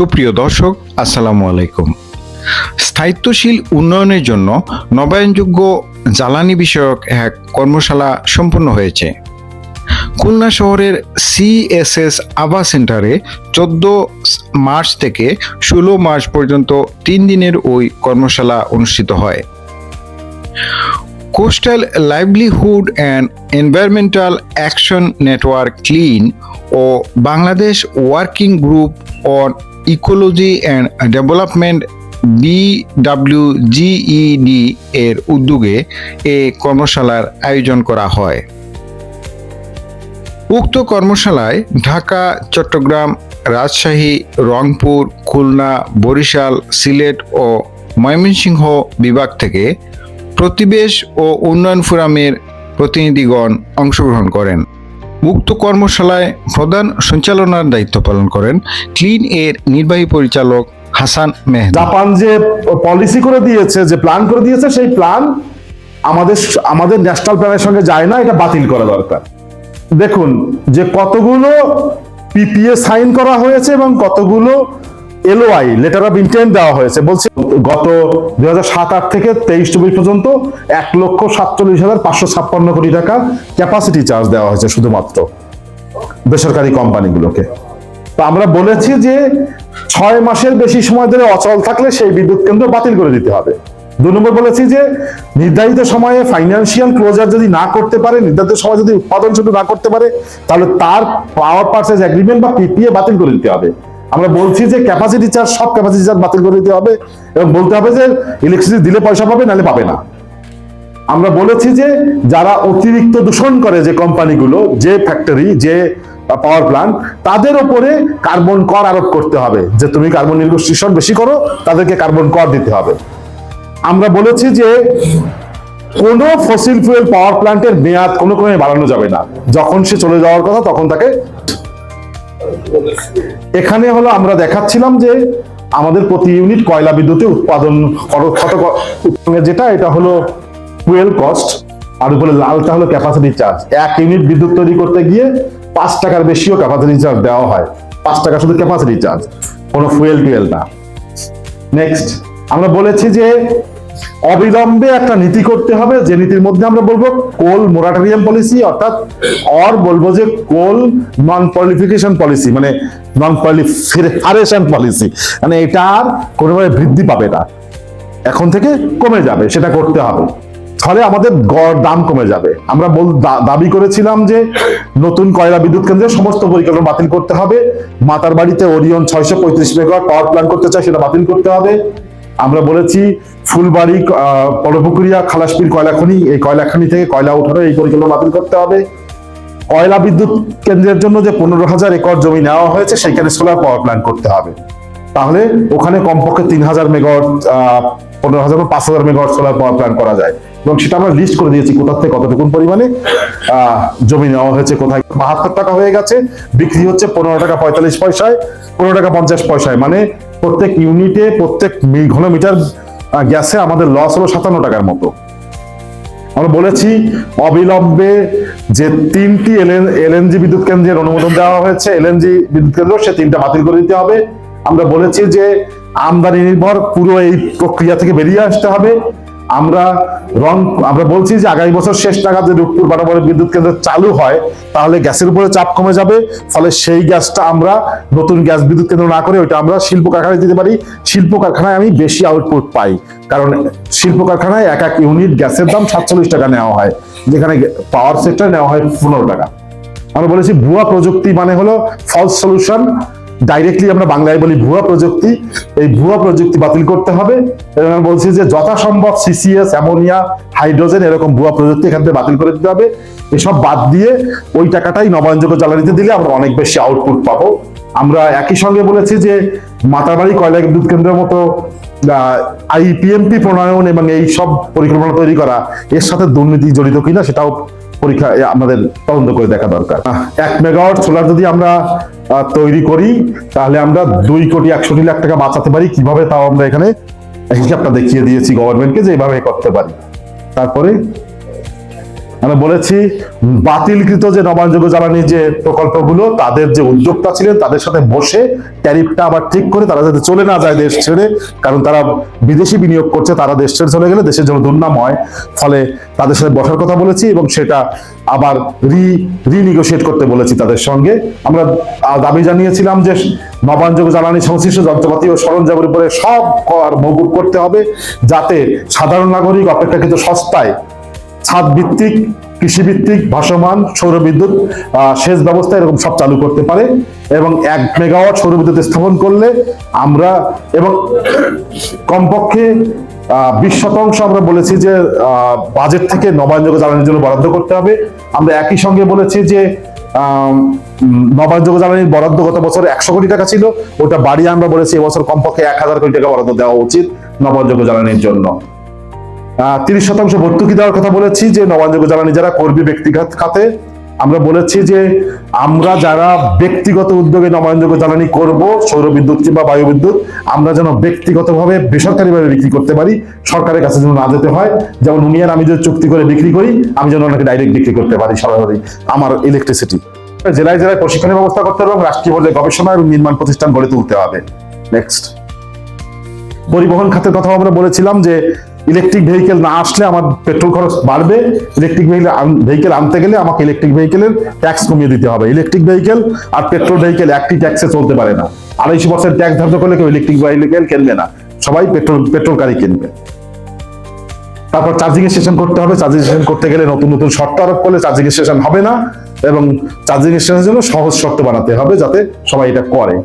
সুপ্রিয় দর্শক, আসসালামু আলাইকুম। স্থায়িত্বশীল উন্নয়নের জন্য নবায়নযোগ্য জ্বালানি বিষয়ক এক কর্মশালা সম্পন্ন হয়েছে। খুলনা শহরের সিএসএস আভা সেন্টারে চোদ্দ মার্চ থেকে ষোলো মার্চ পর্যন্ত তিন দিনের ওই কর্মশালা অনুষ্ঠিত হয়। Coastal livelihood and environmental action network clean O Bangladesh working group on ecology and development BWGED এর উদ্যোগে এ কর্মশালার আয়োজন করা হয়। উক্ত কর্মশালায় ঢাকা, চট্টগ্রাম, রাজশাহী, রংপুর, খুলনা, বরিশাল, সিলেট ও ময়মনসিংহ বিভাগ থেকে প্রতিবেশ ও উন্নয়ন ফোরামের প্রতিনিধিগণ অংশগ্রহণ করেন। উক্ত কর্মশালায় প্রধান সঞ্চালনার দায়িত্ব পালন করেন ক্লিন এর নির্বাহী পরিচালক হাসান মেহদি। জাপান যে পলিসি করে দিয়েছে, যে প্ল্যান করে দিয়েছে, সেই প্ল্যান আমাদের আমাদের ন্যাশনাল প্ল্যানের সঙ্গে যায় না, এটা বাতিল করা দরকার। দেখুন, যে কতগুলো পিপিএ সাইন করা হয়েছে এবং কতগুলো এলওআই লেটার অফ ইন্টেন্ট দেওয়া হয়েছে। বলছে গত দুই হাজার সাত আট থেকে তেইশ চব্বিশ পর্যন্ত এক লক্ষ সাতচল্লিশ হাজার পাঁচশো ছাপ্পান্ন কোটি টাকা ক্যাপাসিটি চার্জ দেওয়া হয়েছে শুধুমাত্র বেসরকারি কোম্পানিগুলোকে। তো আমরা বলেছি যে ছয় মাসের বেশি সময় ধরে অচল থাকলে সেই বিদ্যুৎ কেন্দ্র বাতিল করে দিতে হবে। দু নম্বর বলেছি যে নির্ধারিত সময়ে ফাইন্যান্সিয়াল ক্লোজার যদি না করতে পারে, নির্ধারিত সময় যদি উৎপাদন শুধু না করতে পারে, তাহলে তার পাওয়ার পার্সেস এগ্রিমেন্ট বা পিপিএ বাতিল করে দিতে হবে। আমরা বলছি যে ক্যাপাসিটি চার্জ সব ক্যাপাসিটি চার্জ বাতিল করে দিতে হবে এবং বলতে হবে যে ইলেকট্রিসিটি দিলে পয়সা পাবে, নাহলে পাবে না। আমরা বলেছি যে যারা অতিরিক্ত দূষণ করে যে কোম্পানিগুলো, যে ফ্যাক্টরি যে পাওয়ার প্ল্যান্ট তাদের উপরে কার্বন কর আরোপ করতে হবে। যে তুমি কার্বন নির্গোষ্ঠীষণ বেশি করো, তাদেরকে কার্বন কর দিতে হবে। আমরা বলেছি যে কোনো ফসিল ফুয়েল পাওয়ার প্ল্যান্টের মেয়াদ কোনো ক্রমে বাড়ানো যাবে না। যখন সে চলে যাওয়ার কথা, তখন তাকে এখানে হলো আমরা দেখাচ্ছিলাম যে আমাদের প্রতি ইউনিট কয়লা বিদ্যুতে উৎপাদন কত যেটা, এটা হলো ফুয়েল কস্ট আর উপরে লালটা হলো ক্যাপাসিটি চার্জ এক ইউনিট বিদ্যুৎ তৈরি করতে গিয়ে পাঁচ টাকার বেশিও ক্যাপাসিটি চার্জ দেওয়া হয়। পাঁচ টাকা শুধু ক্যাপাসিটি চার্জ কোনো ফুয়েল টুয়েল না। নেক্সট আমরা বলেছি যে অবিলম্বে একটা নীতি করতে হবে। যে নীতির মধ্যে আমরা বলব কোল মোরাটোরিয়াম পলিসি অর্থাৎ অর বলব যে কোল নন পলিফিকেশন পলিসি মানে নন পলিফারেশন পলিসি মানে এটা আর কোনোভাবে বৃদ্ধি পাবে না। এখন থেকে কমে যাবে, সেটা করতে হবে। ফলে আমাদের গড় দাম কমে যাবে। আমরা বল দাবি করেছিলাম যে নতুন কয়লা বিদ্যুৎ কেন্দ্রের সমস্ত পরিকল্পনা বাতিল করতে হবে। মাতার বাড়িতে ওরিয়ন ছয়শো পঁয়ত্রিশ মেগাওয়াট পাওয়ার প্ল্যান করতে চাই সেটা বাতিল করতে হবে। আমরা বলেছি, ফুলবাড়ি পরপুকুরিয়া খালাসপির কয়লা খনি, এই কয়লা খনি থেকে কয়লা উঠানো এই পরিকল্পনা বাতিল করতে হবে। কয়লা বিদ্যুৎ কেন্দ্রের জন্য যে পনেরো হাজার একর জমি নেওয়া হয়েছে, সেখানে সোলার পাওয়ার প্ল্যান্ট করতে হবে। তাহলে ওখানে কমপক্ষে তিন হাজার মেগাওয়াট পনেরো হাজার পাঁচ হাজার মেগাওয়াট সোলার পাওয়ার প্ল্যান্ট করা যায়। এবং সেটা আমরা লিস্ট করে দিয়েছি কোথা থেকে কতটুকুন পরিমাণে। জমি নেওয়া হয়েছে কোথায়। বাহাত্তর টাকা হয়ে গেছে। বিক্রি হচ্ছে পনেরো টাকা পঁয়তাল্লিশ পয়সায়, পনেরো টাকা পঞ্চাশ পয়সায়। মানে প্রত্যেক ইউনিটে প্রত্যেক ঘনমিটার গ্যাসে আমাদের লস হলো সাতান্ন টাকার মতো। আমরা বলেছি, অবিলম্বে যে তিনটি এলএনজি বিদ্যুৎ কেন্দ্রের অনুমোদন দেওয়া হয়েছে, এলএনজি বিদ্যুৎ কেন্দ্র, সে তিনটা বাতিল করে দিতে হবে। আমরা বলেছি যে আমদানি নির্ভর পুরো এই প্রক্রিয়া থেকে বেরিয়ে আসতে হবে। আমরা রং, আমরা বলছি যে আগামী বছর শেষ নাগাদ রূপপুর বারোবারের বিদ্যুৎ কেন্দ্র চালু হয়, তাহলে গ্যাসের উপরে চাপ কমে যাবে, ফলে সেই গ্যাসটা আমরা নতুন গ্যাস বিদ্যুৎ কেন্দ্র না করে ওইটা আমরা শিল্প কারখানায় দিতে পারি। শিল্প কারখানায় আমি বেশি আউটপুট পাই, কারণ শিল্প কারখানায় এক এক ইউনিট গ্যাসের দাম সাতচল্লিশ টাকা নেওয়া হয়, যেখানে পাওয়ার সেক্টর নেওয়া হয় পনেরো টাকা। আমরা বলেছি ভুয়া প্রযুক্তি মানে হলো ফলস সলিউশন ডাইরেক্টলি আমরা বাংলায় বলি ভুয়া প্রযুক্তি। এই ভুয়া প্রযুক্তি বাতিল করতে হবে। এবং আমি বলছি যে যথাসম্ভব সিসিএস অ্যামোনিয়া, হাইড্রোজেন এরকম ভুয়া প্রযুক্তি এখান থেকে বাতিল করে দিতে হবে। এসব বাদ দিয়ে ওই টাকাটাই নবায়নযোগ্য জ্বালানিতে দিলে আমরা অনেক বেশি আউটপুট পাবো। আমরা একই সঙ্গে বলেছি যে মাতারবাড়ি কয়লা বিদ্যুৎ কেন্দ্রের মতো আইপিএমপি প্রণয়ন এবং এই সব পরিকল্পনা তৈরি করা, এর সাথে দুর্নীতি জড়িত কিনা সেটাও পরীক্ষা আমাদের তদন্ত করে দেখা দরকার। এক মেগাওয়াট সোলার যদি আমরা তৈরি করি, তাহলে আমরা দুই কোটি একষট্টি লাখ টাকা বাঁচাতে পারি। কীভাবে তাও আমরা এখানে হিসাবটা দেখিয়ে দিয়েছি গভর্নমেন্টকে যে এইভাবে করতে পারি। তারপরে আমরা বলেছি, বাতিলকৃত যে নবায়নযোগ্য জ্বালানি যে প্রকল্পগুলো, তাদের যে উদ্যোক্তা ছিলেন, তাদের সাথে বসে ট্যারিফটা আবার ঠিক করে তারা যাতে চলে না যায় দেশ ছেড়ে, কারণ তারা বিদেশি বিনিয়োগ করছে, তারা দেশ ছেড়ে চলে গেলে দেশের জন্য দুর্নাম হয় ফলে তাদের সাথে বসার কথা বলেছি এবং সেটা আবার রি রিনিগোসিয়েট করতে বলেছি তাদের সঙ্গে। আমরা দাবি জানিয়েছিলাম যে নবায়নযোগ্য জ্বালানি সংশ্লিষ্ট যন্ত্রপাতি ও সরঞ্জামের উপরে সব কর মকুব করতে হবে, যাতে সাধারণ নাগরিক অপেক্ষাকৃত সস্তায় ছাদ ভিত্তিক কৃষি ভিত্তিক ভাসমান সৌর বিদ্যুৎ আহ, সেচ ব্যবস্থা এরকম সব চালু করতে পারে এবং এক মেগাওয়াট সৌর বিদ্যুৎ স্থাপন করলে আমরা এবং কমপক্ষে বিশ শতাংশ আমরা বলেছি যে বাজেট থেকে নবায়নযোগ্য জ্বালানির জন্য বরাদ্দ করতে হবে। আমরা একই সঙ্গে বলেছি যে নবায়নযোগ্য জ্বালানির বরাদ্দ গত বছর একশো কোটি টাকা ছিল। ওটা বাড়িয়ে আমরা বলেছি এবছর কমপক্ষে এক হাজার কোটি টাকা বরাদ্দ দেওয়া উচিত নবায়নযোগ্য জ্বালানির জন্য। তিরিশ শতাংশ ভর্তুকি দেওয়ার কথা বলেছি যে নবায়নযোগ্য জ্বালানি যারা করবে ব্যক্তিগত খাতে, আমরা বলেছি যে আমরা যারা ব্যক্তিগত উদ্যোগে নবায়নযোগ্য জ্বালানি করব সৌর বিদ্যুৎ কিংবা বায়ু বিদ্যুৎ আমরা যেন ব্যক্তিগতভাবে বেসরকারিভাবে বিক্রি করতে পারি, সরকারের কাছে যেন না যেতে হয়। যেমন উনি আর আমি যদি চুক্তি করে বিক্রি করি, আমি যেন ওনাকে ডাইরেক্ট বিক্রি করতে পারি সরাসরি আমার ইলেকট্রিসিটি জেলায় জেলায় প্রশিক্ষণের ব্যবস্থা করতে হবে এবং রাষ্ট্রীয় পর্যায়ে গবেষণা এবং নির্মাণ প্রতিষ্ঠান গড়ে তুলতে হবে। নেক্সট পরিবহন খাতের কথা আমরা বলেছিলাম যে ইলেকট্রিক ভেহিকেল না আসলে আমার পেট্রোল খরচ বাড়বে ইলেকট্রিক ভেহিকেল ভেহিকেল আনতে গেলে আমাকে ইলেকট্রিক ভেহিকেলের ট্যাক্স কমিয়ে দিতে হবে। ইলেকট্রিক ভেহিকেল আর পেট্রোল ভেহিকেল একটি ট্যাক্সে চলতে পারে না। আড়াইশো পার্সেন্ট ট্যাক্স ধার্য করলে কেউ ইলেকট্রিক ভেহিকেল কিনবে না। সবাই পেট্রোল পেট্রোল গাড়ি কিনবে। তারপর চার্জিং স্টেশন করতে হবে। চার্জিং স্টেশন করতে গেলে নতুন নতুন শর্ত আরোপ করলে চার্জিং স্টেশন হবে না এবং চার্জিং স্টেশনের জন্য সহজ শর্ত বানাতে হবে যাতে সবাই এটা করে।